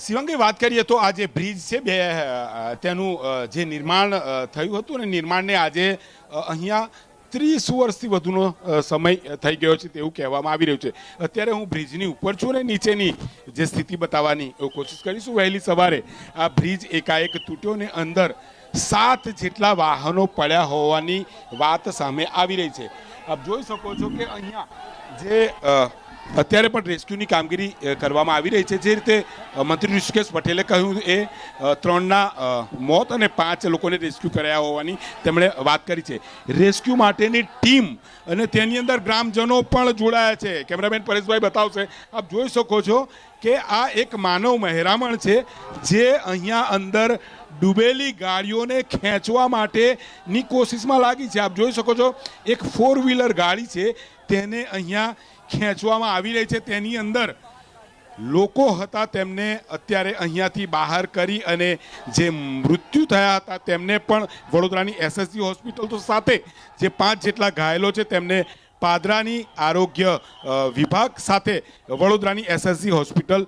શિવંગી, વાત કરીએ તો આ જે બ્રિજ છે, બે તેનું જે નિર્માણ થયું હતું ને નિર્માણને આજે અહીંયા ત્રીસ વર્ષથી વધુનો સમય થઈ ગયો છે તેવું કહેવામાં આવી રહ્યું છે. અત્યારે હું બ્રિજની ઉપર છું ને નીચેની જે સ્થિતિ બતાવવાની કોશિશ કરીશું. વહેલી સવારે આ બ્રિજ એકાએક તૂટ્યો ને અંદર સાત જેટલા વાહનો પડ્યા હોવાની વાત સામે આવી રહી છે. આપ જોઈ શકો છો કે અહીંયા જે અત્યારે પણ રેસ્ક્યુની કામગીરી કરવામાં આવી રહી છે. જે રીતે મંત્રી ઋષિકેશ પટેલે કહ્યું એ ત્રણના મોત અને પાંચ લોકોને રેસ્ક્યુ કર્યા હોવાની તેમણે વાત કરી છે. રેસ્ક્યુ માટેની ટીમ અને તેની અંદર ગ્રામજનો પણ જોડાયા છે. કેમેરામેન પરેશભાઈ બતાવશે. આપ જોઈ શકો છો કે આ એક માનવ મહેરામણ છે, જે અહીંયા અંદર ડૂબેલી ગાડીઓને ખેંચવા માટેની કોશિશમાં લાગી છે. આપ જોઈ શકો છો, એક ફોર વ્હીલર ગાડી છે, તેને અહીંયા ખેંચવામાં આવી રહી છે. તેની અંદર લોકો હતા તેમને અત્યારે અહીંયાથી બહાર કરી અને જે મૃત્યુ થયા હતા તેમને પણ વડોદરાની એસએસજી હોસ્પિટલ તો સાથે જે પાંચ જેટલા ઘાયલો છે તેમને પાદરાની આરોગ્ય વિભાગ સાથે વડોદરાની એસએસસી હોસ્પિટલ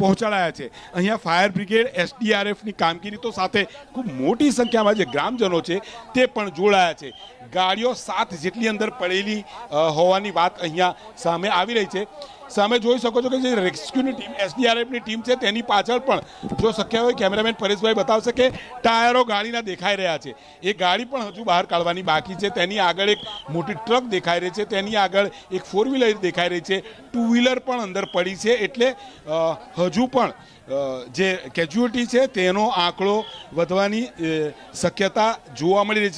પહોંચાડાયા છે. અહીંયા ફાયર બ્રિગેડ એસડીઆરએફની કામગીરી તો સાથે ખૂબ મોટી સંખ્યામાં જે ગ્રામજનો છે તે પણ જોડાયા છે. ગાડીઓ સાત જેટલી અંદર પડેલી હોવાની વાત અહીંયા સામે આવી રહી છે. સામે જોઈ શકો છો કે જે રેસ્ક્યુની ટીમ એસડીઆરએફની ટીમ છે, તેની પાછળ પણ જો શક્ય હોય કેમેરામેન પરેશભાઈ બતાવશે કે ટાયરો ગાડીના દેખાઈ રહ્યા છે. એ ગાડી પણ હજુ બહાર કાઢવાની બાકી છે. તેની આગળ એક મોટી ટ્રક દેખાઈ રહી છે. તેની આગળ એક ફોર વ્હીલર દેખાઈ રહી છે. ટુ વ્હીલર પણ અંદર પડી છે એટલે હજુ પણ જે કેજ્યુઅલિટી છે તેનો આંકડો વધવાની શક્યતા જોવા મળી રહી છે.